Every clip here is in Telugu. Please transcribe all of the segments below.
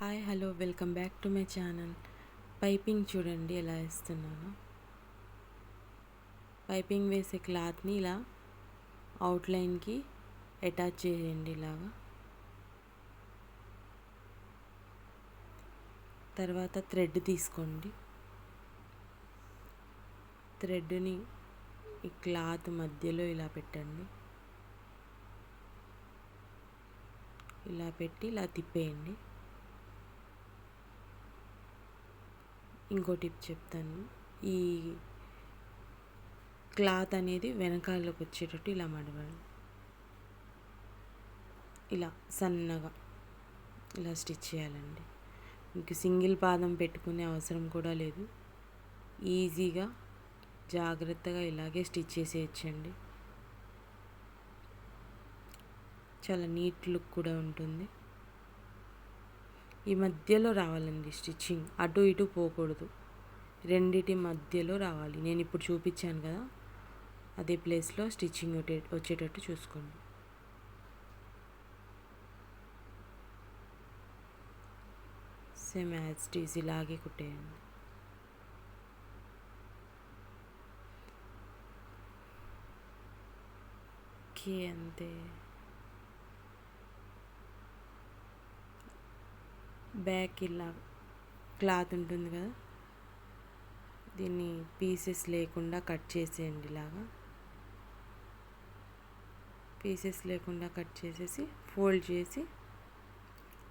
Hi hello welcome back to my channel. Piping చూడండి ఎలా వేస్తున్నాను. పైపింగ్ వేసే క్లాత్ని ఇలా అవుట్లైన్కి అటాచ్ చేయండి ఇలాగా. తర్వాత థ్రెడ్ తీసుకోండి. థ్రెడ్ని ఈ క్లాత్ మధ్యలో ఇలా పెట్టండి. ఇలా పెట్టి ఇలా తిప్పేయండి. ఇంకో టిప్ చెప్తాను. ఈ క్లాత్ అనేది వెనకాలకు వచ్చేటట్టు ఇలా మడవండి ఇలా సన్నగా ఇలా స్టిచ్ చేయాలండి. మీకు సింగిల్ పాదం పెట్టుకునే అవసరం కూడా లేదు. ఈజీగా జాగ్రత్తగా ఇలాగే స్టిచ్ చేసేయచ్చండి. చాలా నీట్ లుక్ కూడా ఉంటుంది. ఈ మధ్యలో రావాలండి స్టిచ్చింగ్. అటు ఇటు పోకూడదు. రెండిటి మధ్యలో రావాలి. నేను ఇప్పుడు చూపించాను కదా. అదే ప్లేస్లో స్టిచ్చింగ్ వచ్చేటట్టు చూసుకోండి. సేమ్ యాజ్ టీజ్ ఇలాగే కుట్టేయండి. ఓకే అంతే. బ్యాక్ ఇలా క్లాత్ ఉంటుంది కదా. దీన్ని పీసెస్ లేకుండా కట్ చేసేయండి ఇలాగా. పీసెస్ లేకుండా కట్ చేసేసి ఫోల్డ్ చేసి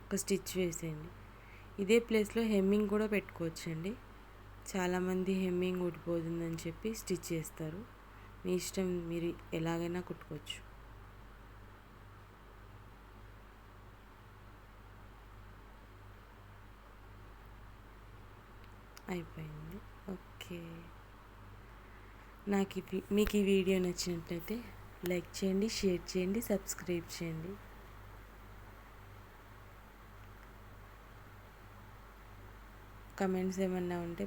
ఒక స్టిచ్ వేసేయండి. ఇదే ప్లేస్లో హెమ్మింగ్ కూడా పెట్టుకోవచ్చండి. చాలామంది హెమ్మింగ్ ఊడిపోతుందని చెప్పి స్టిచ్ చేస్తారు. మీ ఇష్టం మీరు ఎలాగైనా కుట్టుకోవచ్చు. అయిపోయింది. ఓకే. నాకు ఇవి మీకు ఈ వీడియో నచ్చినట్లయితే లైక్ చేయండి షేర్ చేయండి సబ్స్క్రైబ్ చేయండి. కమెంట్స్ ఏమన్నా ఉంటే